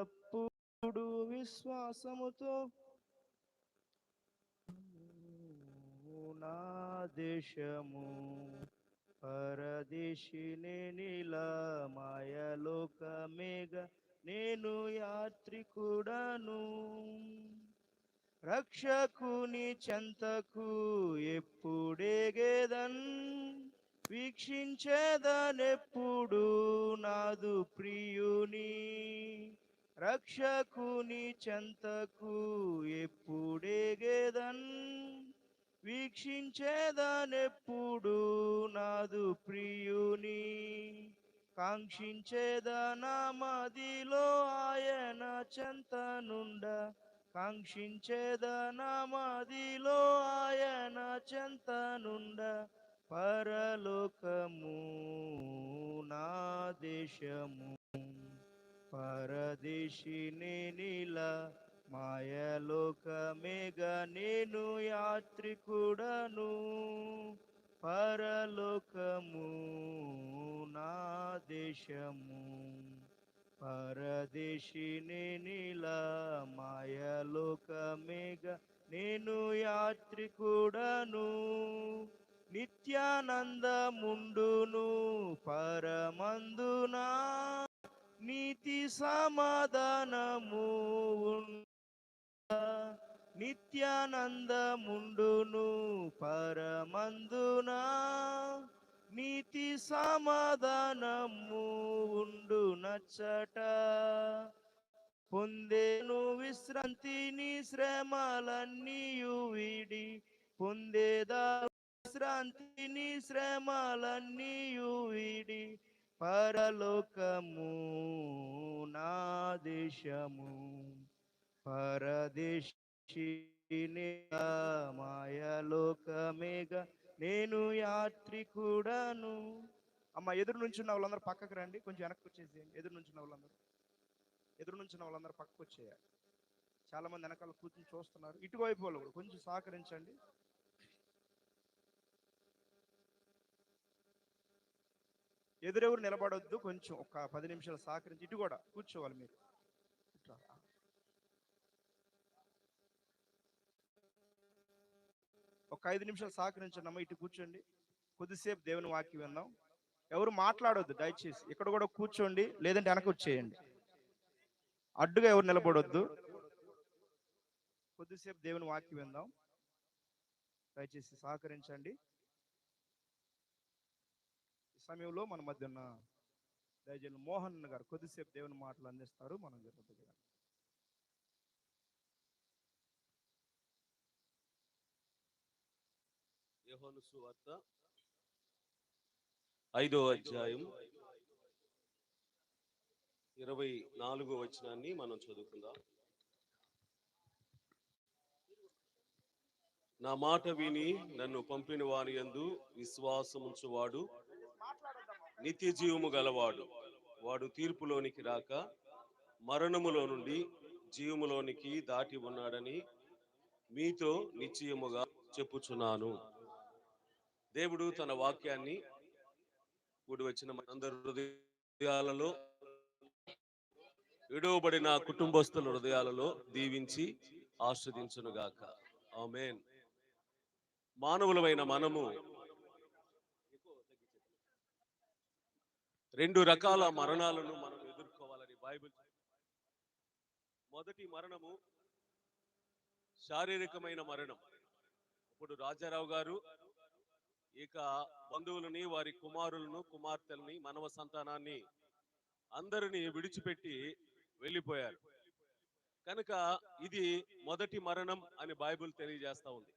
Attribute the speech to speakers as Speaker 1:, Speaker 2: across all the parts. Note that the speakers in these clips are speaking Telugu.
Speaker 1: ఎల్లప్పుడు విశ్వాసముతో నా దేశము పరదేశిని నీల మాయలోకమేగ నేను యాత్రికుడను. రక్షకుని చెంతకు ఎప్పుడేగేదన్ వీక్షించేదనెప్పుడు నాదు ప్రియుని? రక్షకుని చెంతకు ఎప్పుడేగేదన్ వీక్షించేదనెప్పుడు నాదు ప్రియుని? కాంక్షించేదనమదిలో ఆయన చెంతనుండ కాంక్షించేదనమదిలో ఆయన చెంతనుండ పరలోకము నా దేశము. పరదేశిని నీల మాయలోకమేగ నేను యాత్రికుడను. పరలోకము నా దేశము. పరదేశిని నీల మాయలోకమేగ నేను యాత్రికుడను. నిత్యానందముండును పరమందునా నీతి సమాధానము నిత్యానందముండును పరమందునా? నీతి సమాధానము ఉండు నచ్చట పొందేను విశ్రాంతిని శ్రమలన్నీయు విడి పొందేదా విశ్రాంతిని శ్రమలన్నీయు విడి పరలోకము నా దేశము. పరదేశిని నేను నేను యాత్రికుడను. అమ్మ ఎదురు నుంచున్న వాళ్ళందరూ పక్కకు రండి. కొంచెం వెనక్కి వచ్చేసేయండి. ఎదురు నుంచున్న వాళ్ళందరూ. ఎదురు నుంచున్న వాళ్ళందరూ పక్కకు వచ్చేయాలి. చాలామంది వెనకాల కూర్చుని చూస్తున్నారు. ఇటువైపు వాళ్ళు కూడా కొంచెం సహకరించండి. ఎదురెవరు నిలబడొద్దు కొంచెం ఒక పది నిమిషాలు సహకరించి ఇటు కూడా కూర్చోవాలి మీరు. ఒక ఐదు నిమిషాలు సహకరించండి అమ్మ ఇటు కూర్చోండి. కొద్దిసేపు దేవుని వాక్యం విందాం. ఎవరు మాట్లాడొద్దు దయచేసి. ఇక్కడ కూడా కూర్చోండి లేదంటే వెనక వచ్చేయండి అడ్డుగా ఎవరు నిలబడొద్దు. కొద్దిసేపు దేవుని వాక్యం విందాం. దయచేసి సహకరించండి. సమయంలో మన మధ్య ఉన్న దయచేసి మోహన్ గారు కొద్దిసేపు దేవుని మాటలు అందిస్తారు. మనం జరుగుతుంది
Speaker 2: యోహాను సువార్త ఐదో అధ్యాయం ఇరవై నాలుగో వచనాన్ని మనం చదువుకుందాం. నా మాట విని నన్ను పంపిన వాని యందు విశ్వాసముంచువాడు నిత్య జీవము గలవాడు. వాడు తీర్పులోనికి రాక మరణములో నుండి జీవములోనికి దాటి ఉన్నాడని మీతో నిశ్చయముగా చెప్పుచున్నాను. దేవుడు తన వాక్యాన్ని కూడి వచ్చిన మనందరి హృదయాలలో విడవబడిన కుటుంబస్తుల హృదయాలలో దీవించి ఆస్వాదించునుగాక. ఆమెన్. మానవులమైన మనము రెండు రకాల మరణాలను మనం ఎదుర్కోవాలని బైబిల్ మొదటి మరణము శారీరకమైన మరణం. ఇప్పుడు రాజారావు గారు ఇక బంధువులని వారి కుమారులను కుమార్తెల్ని మనవ సంతానాన్ని అందరినీ విడిచిపెట్టి వెళ్ళిపోయారు. కనుక ఇది మొదటి మరణం అని బైబిల్ తెలియజేస్తా ఉంది.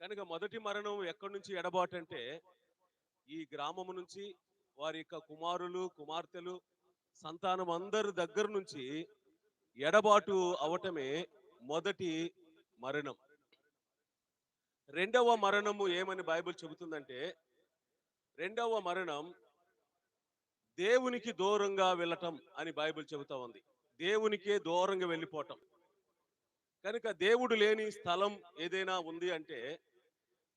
Speaker 2: కనుక మొదటి మరణం ఎక్కడి నుంచి ఎడబాటు అంటే ఈ గ్రామము నుంచి వారి యొక్క కుమారులు కుమార్తెలు సంతానం అందరి దగ్గర నుంచి ఎడబాటు అవటమే మొదటి మరణం. రెండవ మరణము ఏమని బైబిల్ చెబుతుందంటే రెండవ మరణం దేవునికి దూరంగా వెళ్ళటం అని బైబిల్ చెబుతా ఉంది. దేవునికే దూరంగా వెళ్ళిపోవటం. కనుక దేవుడు లేని స్థలం ఏదైనా ఉంది అంటే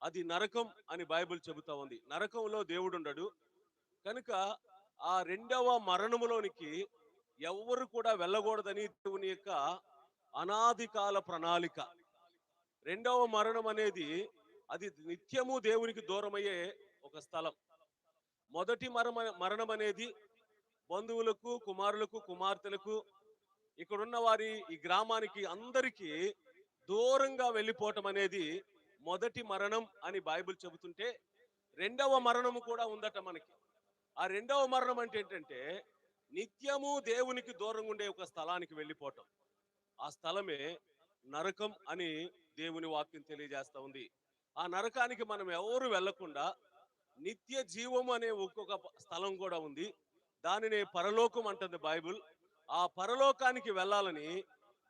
Speaker 2: అది నరకం అని బైబిల్ చెబుతా ఉంది. నరకంలో దేవుడు ఉండడు కనుక ఆ రెండవ మరణములోనికి ఎవ్వరు కూడా వెళ్ళకూడదని దేవుని యొక్క అనాది కాల ప్రణాళిక. రెండవ మరణం అనేది అది నిత్యము దేవునికి దూరమయ్యే ఒక స్థలం. మొదటి మరమ మరణం అనేది బంధువులకు కుమారులకు కుమార్తెలకు ఇక్కడున్న వారి ఈ గ్రామానికి అందరికీ దూరంగా వెళ్ళిపోవటం అనేది మొదటి మరణం అని బైబిల్ చెబుతుంటే రెండవ మరణము కూడా ఉందట మనకి. ఆ రెండవ మరణం అంటే ఏంటంటే నిత్యము దేవునికి దూరంగా ఉండే ఒక స్థలానికి వెళ్ళిపోవటం. ఆ స్థలమే నరకం అని దేవుని వాక్యం తెలియజేస్తా ఉంది. ఆ నరకానికి మనం ఎవరు వెళ్ళకుండా నిత్య జీవం అనే ఒక్కొక్క స్థలం కూడా ఉంది. దానిని పరలోకం అంటుంది బైబిల్. ఆ పరలోకానికి వెళ్ళాలని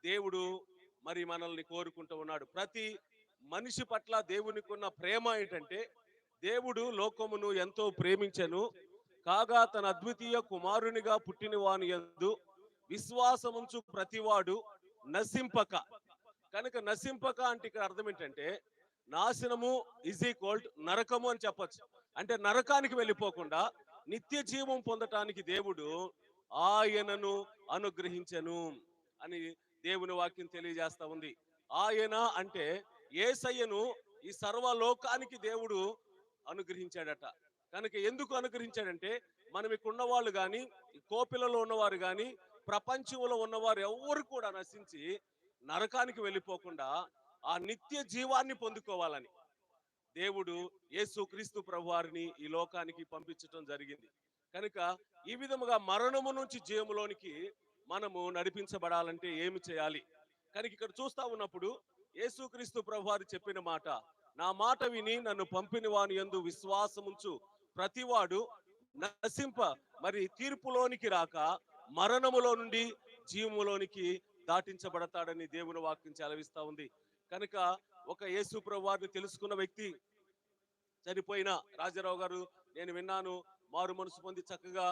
Speaker 2: దేవుడు మరి మనల్ని కోరుకుంటూ ఉన్నాడు. ప్రతి మనిషి పట్ల దేవునికి ఉన్న ప్రేమ ఏంటంటే దేవుడు లోకమును ఎంతో ప్రేమించను. కాగా తన అద్వితీయ కుమారునిగా పుట్టిన వాని యందు విశ్వాసముంచు ప్రతివాడు నశింపక. కనుక నశింపక అంటే ఇక్కడ అర్థం ఏంటంటే నాశనము ఇజ్ ఈక్వల్ నరకము అని చెప్పచ్చు. అంటే నరకానికి వెళ్ళిపోకుండా నిత్య జీవం పొందటానికి దేవుడు ఆయనను అనుగ్రహించెను అని దేవుని వాక్యం తెలియజేస్తా ఉంది. ఆయన అంటే ఏసయ్యను ఈ సర్వలోకానికి దేవుడు అనుగ్రహించాడట. కనుక ఎందుకు అనుగ్రహించాడంటే మనం ఇక్కడ వాళ్ళు కానీ కోపిలలో ఉన్నవారు కానీ ప్రపంచంలో ఉన్నవారు ఎవరు కూడా నశించి నరకానికి వెళ్ళిపోకుండా ఆ నిత్య జీవాన్ని పొందుకోవాలని దేవుడు యేసు క్రీస్తు ప్రభువారిని ఈ లోకానికి పంపించటం జరిగింది. కనుక ఈ విధముగా మరణము నుంచి జీవములోనికి మనము నడిపించబడాలంటే ఏమి చేయాలి? కనుక ఇక్కడ చూస్తా ఉన్నప్పుడు యేసుక్రీస్తు ప్రభువారు చెప్పిన మాట నా మాట విని నన్ను పంపిన వాని యందు విశ్వాసముంచు. ప్రతివాడు నశింప మరి తీర్పులోనికి రాక మరణములో నుండి జీవములోనికి దాటించబడతాడని దేవుని వాక్యం చలవిస్తా ఉంది. కనుక ఒక యేసు ప్రభువారిని తెలుసుకున్న వ్యక్తి చనిపోయిన రాజారావు గారు నేను విన్నాను మారు మనసు పొంది చక్కగా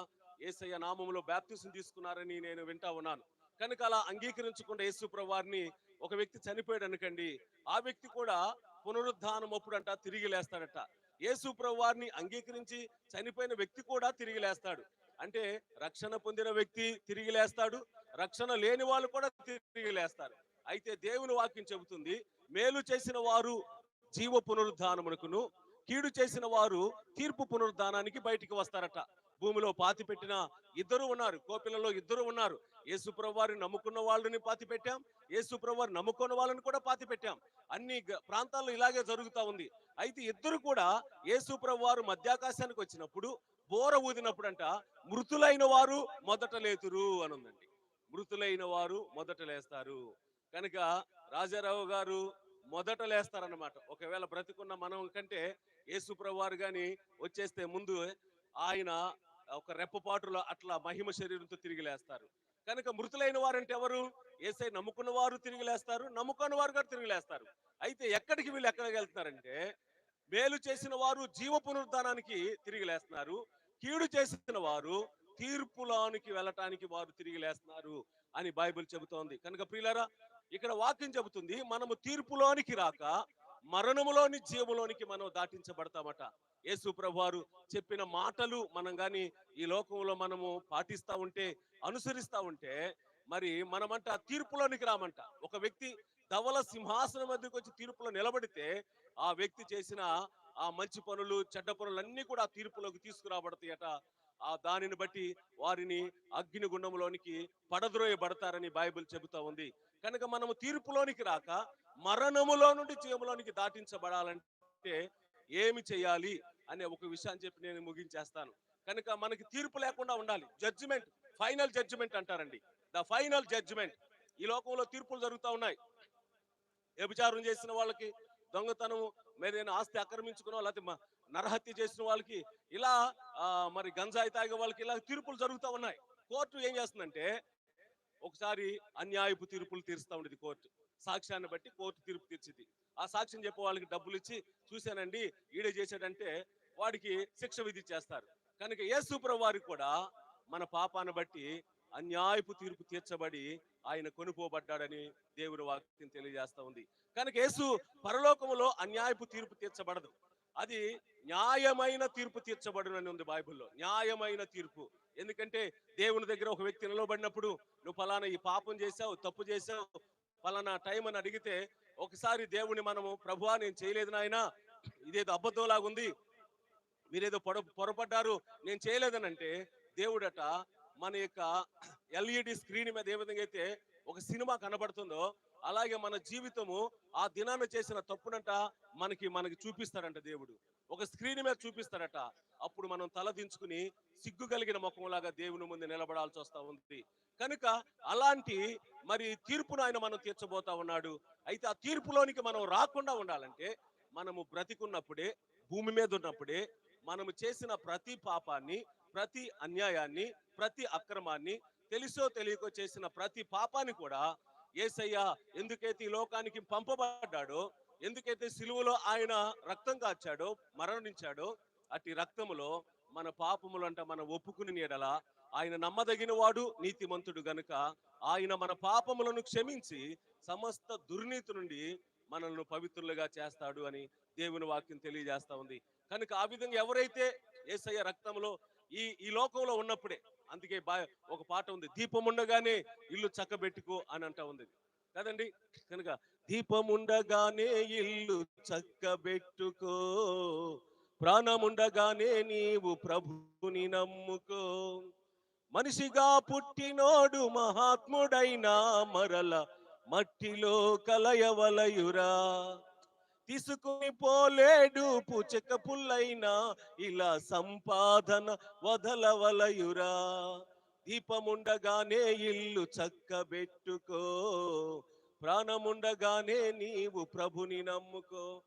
Speaker 2: ఏసయ్య నామంలో బ్యాప్తిసం తీసుకున్నారని నేను వింటా ఉన్నాను. కనుక అలా అంగీకరించకుండా యేసు ప్రభువారిని ఒక వ్యక్తి చనిపోయాడు అనుకండి ఆ వ్యక్తి కూడా పునరుద్ధానం అప్పుడంట తిరిగి లేస్తాడట. యేసు ప్రభువారిని అంగీకరించి చనిపోయిన వ్యక్తి కూడా తిరిగి లేస్తాడు. అంటే రక్షణ పొందిన వ్యక్తి తిరిగి లేస్తాడు. రక్షణ లేని వాళ్ళు కూడా తిరిగి లేస్తారు. అయితే దేవుని వాక్యం చెబుతుంది మేలు చేసిన వారు జీవ పునరుద్ధానమునకును కీడు చేసిన వారు తీర్పు పునరుద్ధానానికి బయటికి వస్తారట. భూమిలో పాతి పెట్టిన ఇద్దరు ఉన్నారు కోపిలలో ఇద్దరు ఉన్నారు. యేసుప్రభు వారిని నమ్ముకున్న వాళ్ళని పాతి పెట్టాం యేసుప్రభు వారిని నమ్ముకున్న వాళ్ళని కూడా పాతి పెట్టాం అన్ని గ- ప్రాంతాల్లో ఇలాగే జరుగుతా ఉంది. అయితే ఇద్దరు కూడా యేసుప్రభు వారు మధ్యాకాశానికి వచ్చినప్పుడు బోర ఊదినప్పుడంట మృతులైన వారు మొదట లేతురు అని ఉందండి మృతులైన వారు మొదట లేస్తారు. కనుక రాజారావు గారు మొదట లేస్తారన్నమాట. ఒకవేళ బ్రతికున్న మనం కంటే యేసుప్రభు వారు వచ్చేస్తే ముందు ఆయన ఒక రెప్పపాటులో అట్లా మహిమ శరీరంతో తిరిగి లేస్తారు. కనుక మృతులైన వారంటే ఎవరు? ఏసై నమ్ముకున్న వారు తిరిగి లేస్తారు నమ్ముకున్న వారు కూడా తిరిగి లేస్తారు. అయితే ఎక్కడికి వీళ్ళు ఎక్కడికి వెళ్తున్నారంటే మేలు చేసిన వారు జీవ పునరుద్ధానానికి తిరిగి లేస్తున్నారు కీడు చేసిన వారు తీర్పులోనికి వెళ్ళటానికి వారు తిరిగి లేస్తున్నారు అని బైబిల్ చెబుతోంది. కనుక ప్రియులరా ఇక్కడ వాక్యం చెబుతుంది మనము తీర్పులోనికి రాక మరణములోని జీవములోనికి మనం దాటించబడతామట. యేసు ప్రభువారు చెప్పిన మాటలు మనం గాని ఈ లోకంలో మనము పాటిస్తా ఉంటే అనుసరిస్తా ఉంటే మరి మనమంట తీర్పులోనికి రామంట. ఒక వ్యక్తి ధవల సింహాసనం మధ్యకి వచ్చి తీర్పులో నిలబడితే ఆ వ్యక్తి చేసిన ఆ మంచి పనులు చెడ్డ పనులు అన్ని కూడా ఆ తీర్పులోకి తీసుకురాబడతాయట. ఆ దానిని బట్టి వారిని అగ్ని గుండంలోనికి పడద్రోయబడతారని బైబిల్ చెబుతా ఉంది. కనుక మనము తీర్పులోనికి రాక మరణములో నుండి జీవములోనికి దాటించబడాలంటే ఏమి చేయాలి అనే ఒక విషయాన్ని చెప్పి నేను ముగించేస్తాను. కనుక మనకి తీర్పు లేకుండా ఉండాలి. జడ్జిమెంట్ ఫైనల్ జడ్జిమెంట్ అంటారండి. ద ఫైనల్ జడ్జిమెంట్ ఈ లోకంలో తీర్పులు జరుగుతూ ఉన్నాయి. వ్యభిచారం చేసిన వాళ్ళకి దొంగతనం మరి నేను ఆస్తి ఆక్రమించుకున్న లేకపోతే నరహత్య చేసిన వాళ్ళకి ఇలా మరి గంజాయి తాగే వాళ్ళకి ఇలా తీర్పులు జరుగుతూ ఉన్నాయి. కోర్టు ఏం చేస్తుందంటే ఒకసారి అన్యాయపు తీర్పులు తీరుస్తూ ఉండేది కోర్టు. సాక్ష్యాన్ని బట్టి కోర్టు తీర్పు తీర్చింది ఆ సాక్ష్యం చెప్పే వాళ్ళకి డబ్బులు ఇచ్చి చూశానండి ఈడే చేశాడంటే వాడికి శిక్ష విధించేస్తారు కనుక యేసుప్రభు వారికి కూడా మన పాపాన్ని బట్టి అన్యాయపు తీర్పు తీర్చబడి ఆయన కొనుకోబడ్డాడని దేవుడు వాక్యం తెలియజేస్తా ఉంది. కనుక యేసు పరలోకములో అన్యాయపు తీర్పు తీర్చబడదు. అది న్యాయమైన తీర్పు తీర్చబడునని ఉంది బైబిల్లో. న్యాయమైన తీర్పు. ఎందుకంటే దేవుని దగ్గర ఒక వ్యక్తి నిలబడినప్పుడు నువ్వు ఫలానా ఈ పాపం చేసావు తప్పు చేసావు ఫలానా టైం అని అడిగితే ఒకసారి దేవుని మనము ప్రభువా నేను చేయలేదు నాయనా ఇదేదో అబద్ధంలాగా ఉంది మీరేదో పొర పొరపడ్డారు నేను చేయలేదని అంటే దేవుడట మన యొక్క ఎల్ఈడి స్క్రీన్ మీద ఏ విధంగా అయితే ఒక సినిమా కనబడుతుందో అలాగే మన జీవితము ఆ దినాన చేసిన తప్పునంట మనకి మనకి చూపిస్తాడంట దేవుడు. ఒక స్క్రీన్ మీద చూపిస్తాడట అప్పుడు మనం తల దించుకుని సిగ్గు కలిగిన ముఖంలాగా దేవుని ముందు నిలబడాల్సి వస్తూ ఉంది. కనుక అలాంటి మరి తీర్పును ఆయన మనం తీర్చబోతా ఉన్నాడు. అయితే ఆ తీర్పులోనికి మనం రాకుండా ఉండాలంటే మనము బ్రతికున్నప్పుడే భూమి మీద ఉన్నప్పుడే మనము చేసిన ప్రతి పాపాన్ని ప్రతి అన్యాయాన్ని ప్రతి అక్రమాన్ని తెలుసో తెలియకో చేసిన ప్రతి పాపాన్ని కూడా ఏసయ్య ఎందుకైతే ఈ లోకానికి పంపబడ్డాడో ఎందుకైతే సిలువలో ఆయన రక్తం కాచాడో మరణించాడో అట్టి రక్తములో మన పాపములంట మనం ఒప్పుకుని ఎడల ఆయన నమ్మదగిన వాడు నీతిమంతుడు గనుక ఆయన మన పాపములను క్షమించి సమస్త దుర్నీతి నుండి మనల్ని పవిత్రులుగా చేస్తాడు అని దేవుని వాక్యం తెలియజేస్తా ఉంది. కనుక ఆ విధంగా ఎవరైతే ఏసయ్య రక్తంలో ఈ ఈ లోకంలో ఉన్నప్పుడే అందుకే బా ఒక పాట ఉంది దీపం ఉండగానే ఇల్లు చక్కబెట్టుకో అని అంటా ఉంది. కదండి? కనుక దీపముండగానే ఇల్లు చక్కబెట్టుకో. ప్రాణముండగానే నీవు ప్రభుని నమ్ముకో. మనిషిగా పుట్టినోడు మహాత్ముడైనా మరల మట్టిలో కలయవలయురా. తీసుకుని పోలేడు పుచ్చక పుల్లైనా ఇలా సంపాదన వదలవలయురా. దీపముండగానే ఇల్లు చక్కబెట్టుకో. ప్రాణముండగానే నీవు ప్రభుని నమ్ముకో.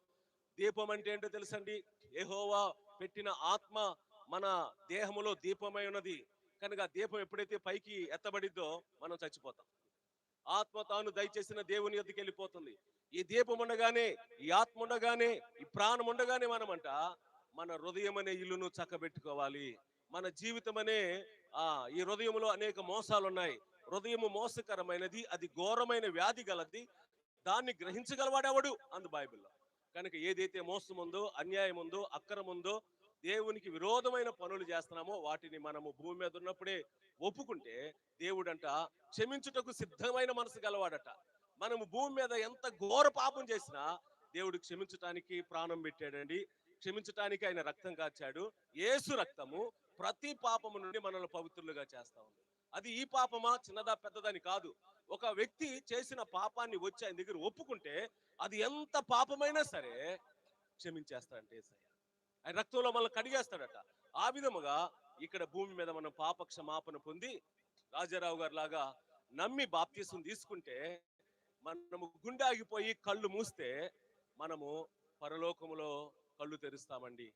Speaker 2: దీపం అంటే ఏంటో తెలుసండి? ఏహోవా పెట్టిన ఆత్మ మన దేహములో దీపమై ఉన్నది. కనుక దీపం ఎప్పుడైతే పైకి ఎత్తబడిద్దో మనం చచ్చిపోతాం. ఆత్మ తాను దయచేసిన దేవుని యొద్దకు వెళ్ళిపోతుంది. ఈ దీపం ఉండగానే ఈ ఆత్మ ఉండగానే ఈ ప్రాణం ఉండగానే మనమంట మన హృదయం అనే ఇల్లును చక్కబెట్టుకోవాలి. మన జీవితం అనే ఆ ఈ హృదయంలో అనేక మోసాలు ఉన్నాయి హృదయము మోసకరమైనది అది ఘోరమైన వ్యాధి గలది దాన్ని గ్రహించగలవాడెవడు? అందు బైబిల్లో. కనుక ఏదైతే మోసం ఉందో అన్యాయం ఉందో అక్రమం ఉందో దేవునికి విరోధమైన పనులు చేస్తున్నామో వాటిని మనము భూమి మీద ఉన్నప్పుడే ఒప్పుకుంటే దేవుడంట క్షమించుటకు సిద్ధమైన మనసు గలవాడట. మనము భూమి మీద ఎంత ఘోర పాపం చేసినా దేవుడు క్షమించటానికి ప్రాణం పెట్టాడండి. క్షమించటానికి ఆయన రక్తం కాచాడు. యేసు రక్తము ప్రతి పాపము నుండి మనల్ని పవిత్రులుగా చేస్తా ఉంది. అది ఈ పాపమా? చిన్నదా పెద్దదని కాదు. ఒక వ్యక్తి చేసిన పాపాన్ని వచ్చి ఆయన దగ్గర ఒప్పుకుంటే అది ఎంత పాపమైనా సరే క్షమించేస్తాడంటే ఆయన రక్తంలో మనల్ని కడిగేస్తాడట. ఆ విధముగా ఇక్కడ భూమి మీద మనం పాప క్షమాపణ పొంది రాజారావు గారు లాగా నమ్మి బాప్తీసం తీసుకుంటే మనము గుండె ఆగిపోయి కళ్ళు మూస్తే మనము పరలోకములో కళ్ళు తెరుస్తామండి.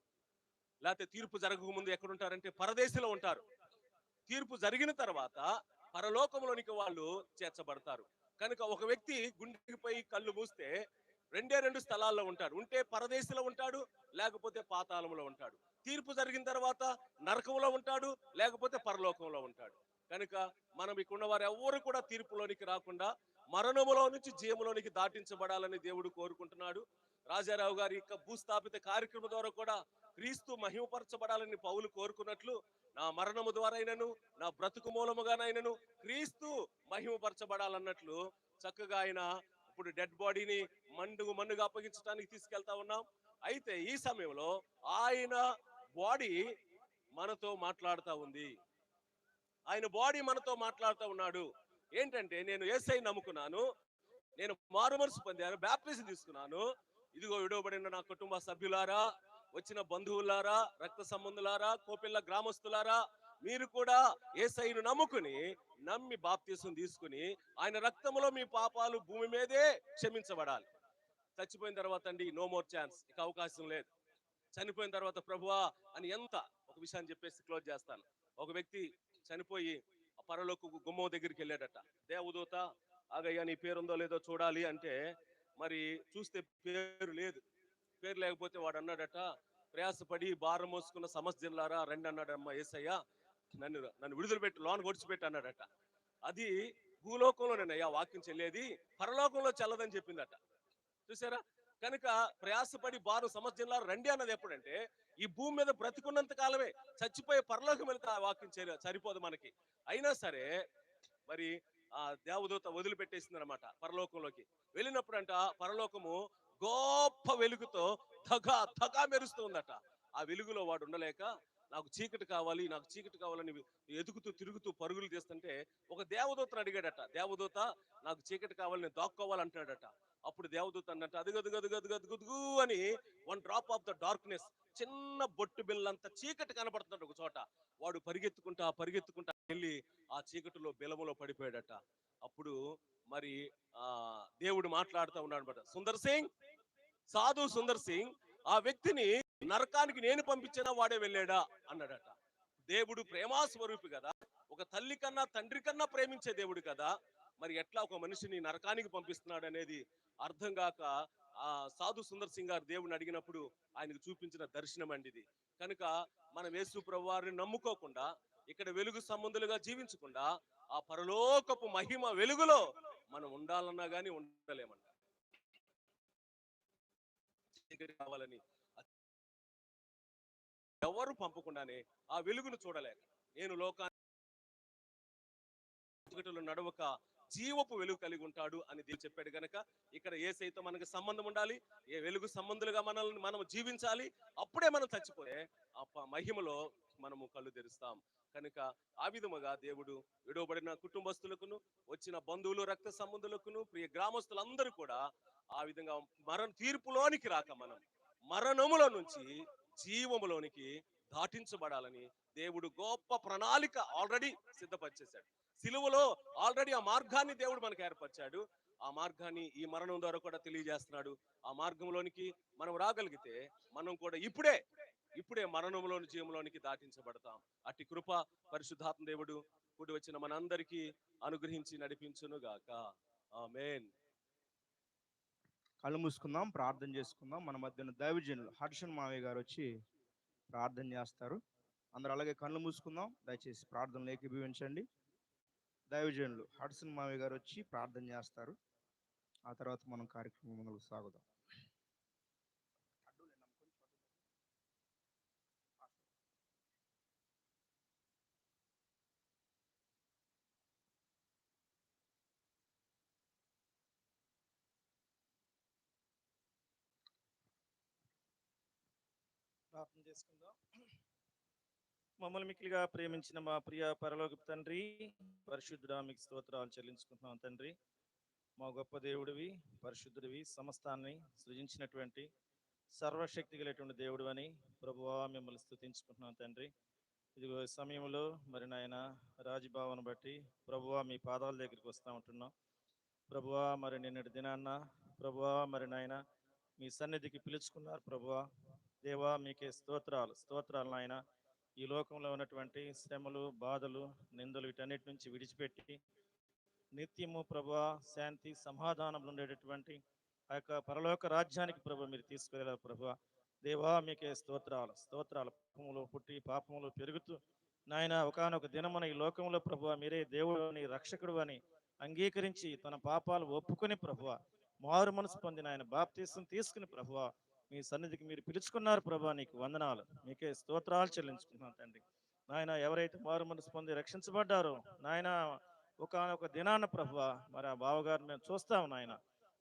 Speaker 2: లేకపోతే తీర్పు జరగకముందు ఎక్కడుంటారంటే పరదేశంలో ఉంటారు. తీర్పు జరిగిన తర్వాత పరలోకంలోనికి వాళ్ళు చేర్చబడతారు. కనుక ఒక వ్యక్తి గుండెపై కళ్ళు మూస్తే రెండే రెండు స్థలాల్లో ఉంటాడు. ఉంటే పరదేశంలో ఉంటాడు లేకపోతే పాతాళంలో ఉంటాడు. తీర్పు జరిగిన తర్వాత నరకంలో ఉంటాడు లేకపోతే పరలోకంలో ఉంటాడు. కనుక మనం ఇక్కడ వారు ఎవరు కూడా తీర్పులోనికి రాకుండా మరణములో నుంచి జీవములోనికి దాటించబడాలని దేవుడు కోరుకుంటున్నాడు. రాజారావు గారి యొక్క భూస్థాపిత కార్యక్రమం ద్వారా కూడా క్రీస్తు మహిమపరచబడాలని పౌలు కోరుకున్నట్లు నా మరణము ద్వారానైనను నా బ్రతుకు మూలముగానైనను క్రీస్తు మహిమపరచబడాలన్నట్లు చక్కగా ఆయన ఇప్పుడు డెడ్ బాడీని మండుగు మన్నుగా అప్పగించడానికి తీసుకెళ్తా ఉన్నాం. అయితే ఈ సమయంలో ఆయన బాడీ మనతో మాట్లాడుతూ ఉంది. ఆయన బాడీ మనతో మాట్లాడుతూ ఉన్నాడు. ఏంటంటే నేను ఏసై నమ్ముకున్నాను. నేను మారు మనసు పొందాను బ్యాప్టిజం తీసుకున్నాను. ఇదిగో విడవబడిన నా కుటుంబ సభ్యులారా వచ్చిన బంధువులారా రక్త సంబంధులారా కోపిల్ల గ్రామస్తులారా మీరు కూడా ఏసైను నమ్ముకుని నమ్మి బాప్తీసం తీసుకుని ఆయన రక్తములో మీ పాపాలు భూమి మీదే క్షమించబడాలి. చచ్చిపోయిన తర్వాత అండి నో మోర్ ఛాన్స్ ఇక అవకాశం లేదు. చనిపోయిన తర్వాత ప్రభువా అని ఎంత ఒక విషయాన్ని చెప్పేసి క్లోజ్ చేస్తాను. ఒక వ్యక్తి చనిపోయి ఆ పరలోకు గుమ్మం దగ్గరికి వెళ్ళాడట. దేవదూత ఆగయ్యా నీ పేరుందో లేదో చూడాలి అంటే మరి చూస్తే పేరు లేదు. పేరు లేకపోతే వాడు అన్నాడట ప్రయాసపడి భారం మోసుకున్న సమస్య జిల్లారా రండి అన్నాడమ్మ ఏసయ్య. నన్ను నన్ను విడుదల పెట్టి లోన్ గొడిచిపెట్టి అన్నాడట. అది భూలోకంలోనేనయ్యా వాక్యం చెల్లేది పరలోకంలో చెల్లదని చెప్పిందట. చూసారా కనుక ప్రయాసపడి బారు సమస్యలా రండి అన్నది ఎప్పుడంటే ఈ భూమి మీద బ్రతికున్నంత కాలమే చచ్చిపోయే పరలోకం వెళితే ఆ వాక్యం చేర- సరిపోదు మనకి. అయినా సరే మరి ఆ దేవదూత వదిలిపెట్టేసింది అనమాట పరలోకంలోకి. వెళ్ళినప్పుడంట పరలోకము గొప్ప వెలుగుతో తగా తగా మెరుస్తూ ఉందట. ఆ వెలుగులో వాడు ఉండలేక నాకు చీకటి కావాలి నాకు చీకటి కావాలని ఎదుగుతూ తిరుగుతూ పరుగులు తీస్తుంటే ఒక దేవదూతను అడిగాడట. దేవదూత నాకు చీకటి కావాలి నేను దాక్కోవాలంటాడట. అప్పుడు దేవదూత అన్నట్టు అది గదు గదు గదు గదు గదుగు అని one drop of the darkness చిన్న బొట్టు బిల్లంత చీకటి కనబడుతున్నాడు ఒక చోట. వాడు పరిగెత్తుకుంటా పరిగెత్తుకుంటా వెళ్ళి ఆ చీకటిలో బిలములో పడిపోయాడట. అప్పుడు మరి ఆ దేవుడు మాట్లాడుతూ ఉన్నాడు అనమాట సుందర్ సింగ్ సాధు సుందర్ సింగ్ ఆ వ్యక్తిని నరకానికి నేను పంపించినా వాడే వెళ్ళాడా? అన్నాడట. దేవుడు ప్రేమాస్వరూపి కదా. ఒక తల్లి కన్నా తండ్రి కన్నా ప్రేమించే దేవుడు కదా. మరి ఎట్లా ఒక మనిషిని నరకానికి పంపిస్తున్నాడు అనేది అర్థం కాక ఆ సాధు సుందర్ సింగ్ గారు దేవుడిని అడిగినప్పుడు ఆయనకు చూపించిన దర్శనం అండి ఇది. కనుక మనం యేసు ప్రభు వారిని నమ్ముకోకుండా ఇక్కడ వెలుగు సంబంధులుగా జీవించకుండా ఆ పరలోకపు మహిమ వెలుగులో మనం ఉండాలన్నా కానీ ఉండలేమంట. కావాలని ఎవరు పంపకుండానే ఆ వెలుగును చూడలేక నేను లోకాన్ని నడవక జీవపు వెలుగు కలిగి ఉంటాడు అని దేవుడు చెప్పాడు గనక ఇక్కడ ఏ సైతం మనకు సంబంధం ఉండాలి ఏ వెలుగు సంబంధులుగా మనల్ని మనం జీవించాలి అప్పుడే మనం చచ్చిపోతే ఆ మహిమలో మనము కళ్ళు తెరుస్తాం. కనుక ఆ విధముగా దేవుడు విడవబడిన కుటుంబస్తులకును వచ్చిన బంధువులు రక్త సంబంధులకును ప్రియ గ్రామస్తులందరూ కూడా ఆ విధంగా మరణ తీర్పులోనికి రాక మనం మరణముల నుంచి జీవములోనికి దాటించబడాలని దేవుడు గొప్ప ప్రణాళిక ఆల్రెడీ సిద్ధపరిచేశాడు. సిలువలో ఆల్రెడీ ఆ మార్గాన్ని దేవుడు మనకు ఏర్పరిచాడు. ఆ మార్గాన్ని ఈ మరణం ద్వారా కూడా తెలియజేస్తున్నాడు. ఆ మార్గంలోనికి మనం రాగలిగితే మనం కూడా ఇప్పుడే ఇప్పుడే మరణంలోని జీవంలోనికి దాటించబడతాం. అట్టి కృప పరిశుద్ధాత్మ దేవుడు కూడి వచ్చిన మనందరికీ అనుగ్రహించి నడిపించునుగాక. గాక
Speaker 1: కళ్ళు మూసుకుందాం ప్రార్థన చేసుకుందాం. మన మధ్యన దైవజనులు హర్షన్ మావయ్య గారు వచ్చి ప్రార్థన చేస్తారు. అందరూ అలాగే కళ్ళు మూసుకుందాం. దయచేసి ప్రార్థనలు ఏకీభవించండి. దైవజనులు హర్షన్ మావయ్య గారు వచ్చి ప్రార్థన చేస్తారు. ఆ తర్వాత మనం కార్యక్రమం ముందుకు సాగుదాం.
Speaker 3: ప్రార్థన చేసుకుందాం. మమ్మల్ని మిక్కిలిగా ప్రేమించిన మా ప్రియ పరలోక తండ్రి పరిశుద్ధుడా మీకు స్తోత్రాలు చెల్లించుకుంటున్నాం తండ్రి. మా గొప్ప దేవుడివి పరిశుద్ధుడివి సమస్తాన్ని సృజించినటువంటి సర్వశక్తి కలిగినటువంటి దేవుడు అని ప్రభువా మిమ్మల్ని స్థుతించుకుంటున్నాం తండ్రి. ఇదిగో సమయంలో మరి నాయన రాజభావన బట్టి ప్రభువా మీ పాదాల దగ్గరికి వస్తూ ఉంటున్నాం. ప్రభువా మరి నిన్నటి దినాన్న ప్రభువా మరి నాయన మీ సన్నిధికి పిలుచుకున్నారు ప్రభువా. దేవా మీకే స్తోత్రాలు. స్తోత్రాలు నాయన. ఈ లోకంలో ఉన్నటువంటి శ్రమలు బాధలు నిందలు వీటన్నిటి నుంచి విడిచిపెట్టి నిత్యము ప్రభా శాంతి సమాధానంలో ఉండేటటువంటి ఆ యొక్క పరలోక రాజ్యానికి ప్రభు మీరు తీసుకువెళ్ళారు ప్రభు. దేవా మీకే స్తోత్రాలు. స్తోత్రాలు పాపములు పుట్టి పాపములు పెరుగుతూ నాయన ఒకనొక దినమున ఈ లోకంలో ప్రభు మీరే దేవుడు అని రక్షకుడు అని అంగీకరించి తన పాపాలు ఒప్పుకొని ప్రభువ మారు మనసు పొందిన ఆయన బాప్తీసం తీసుకుని ప్రభువ మీ సన్నిధికి మీరు పిలుచుకున్నారు ప్రభా నీకు వందనాలు. మీకే స్తోత్రాలు చెల్లించుకుంటున్నాను తండ్రి. నాయన ఎవరైతే మారు మనసు పొంది రక్షించబడ్డారో నాయన ఒక దినాన ప్రభు మరి ఆ బావగారు మేము చూస్తాం నాయన.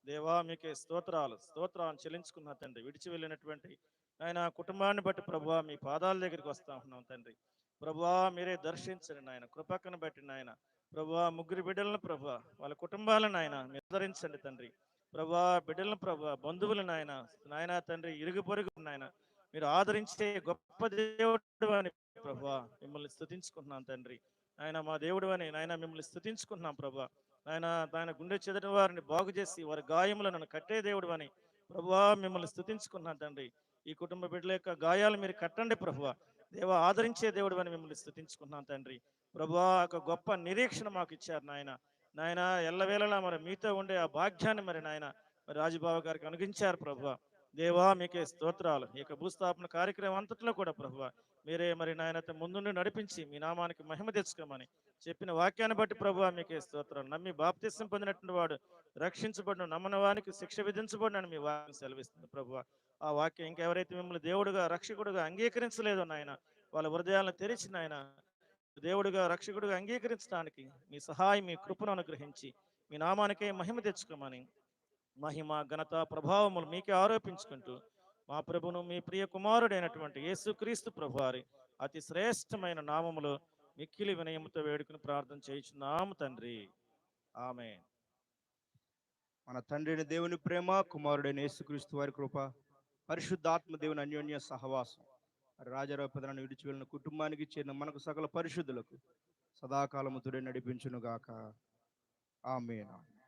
Speaker 3: దేవా మీకే స్తోత్రాలు. స్తోత్రాలు చెల్లించుకున్నా తండ్రి. విడిచి వెళ్ళినటువంటి ఆయన కుటుంబాన్ని బట్టి ప్రభు మీ పాదాల దగ్గరికి వస్తా ఉన్నాం తండ్రి. ప్రభువా మీరే దర్శించండి నాయన. కృపక్కను బట్టి నాయన. ప్రభువా ముగ్గురు బిడ్డలను ప్రభు వాళ్ళ కుటుంబాలను నాయన నిర్ధరించండి తండ్రి. ప్రభా బిడ్డలను ప్రభా బంధువులు నాయన నాయన తండ్రి ఇరుగు పొరుగు నాయన మీరు ఆదరించే గొప్ప దేవుడు అని ప్రభా మిమ్మల్ని స్థుతించుకుంటున్నాను తండ్రి. ఆయన మా దేవుడు అని నాయన మిమ్మల్ని స్థుతించుకుంటున్నాం ప్రభా. నాయన ఆయన గుండె చెదటి వారిని బాగు చేసి వారి గాయములను కట్టే దేవుడు అని ప్రభా మిమ్మల్ని స్తుతించుకున్నాం తండ్రి. ఈ కుటుంబ బిడ్డల యొక్క గాయాలు మీరు కట్టండి ప్రభా. దేవ ఆదరించే దేవుడు అని మిమ్మల్ని స్థుతించుకున్నాను తండ్రి. ప్రభా ఒక గొప్ప నిరీక్షణ మాకు ఇచ్చారు నాయన. నాయన ఎల్లవేళలా మరి మీతో ఉండే ఆ భాగ్యాన్ని మరి నాయన మరి రాజుబాబు గారికి అనుగించారు ప్రభు. దేవా మీకే స్తోత్రాలు. ఈ యొక్క భూస్థాపన కార్యక్రమం అంతట్లో కూడా ప్రభువ మీరే మరి నాయనతో ముందుండి నడిపించి మీ నామానికి మహిమ తెచ్చుకోమని చెప్పిన వాక్యాన్ని బట్టి ప్రభు మీకే స్తోత్రాలు. నమ్మి బాప్తిసం పొందినటువంటి వాడు రక్షించబడిన నమ్మనవానికి శిక్ష విధించబడినని మీ వాక్యం సెలవిస్తుంది ప్రభువ ఆ వాక్యం ఇంకెవరైతే మిమ్మల్ని దేవుడుగా రక్షకుడుగా అంగీకరించలేదో నాయన వాళ్ళ హృదయాలను తెరిచి నాయన దేవుడిగా రక్షకుడిగా అంగీకరించడానికి మీ సహాయం మీ కృపను అనుగ్రహించి మీ నామానికే మహిమ తెచ్చుకోమని మహిమ ఘనత ప్రభావములు మీకే ఆరోపించుకుంటూ మా ప్రభును మీ ప్రియ కుమారుడైనటువంటి యేసుక్రీస్తు ప్రభువారి అతి శ్రేష్టమైన నామములో మిక్కిలి వినయముతో వేడుకుని ప్రార్థన చేయించున్నాము తండ్రి. ఆమె
Speaker 1: మన తండ్రిని దేవుని ప్రేమ కుమారుడైన యేసుక్రీస్తు వారి కృప పరిశుద్ధాత్మ దేవుని అన్యోన్య సహవాసం. రాజారావు ప్రధాన విడిచి వెళ్ళిన కుటుంబానికి చేరిన మనకు సకల పరిశుద్ధులకు సదాకాలము తుడే నడిపించునుగాక. ఆమేన్.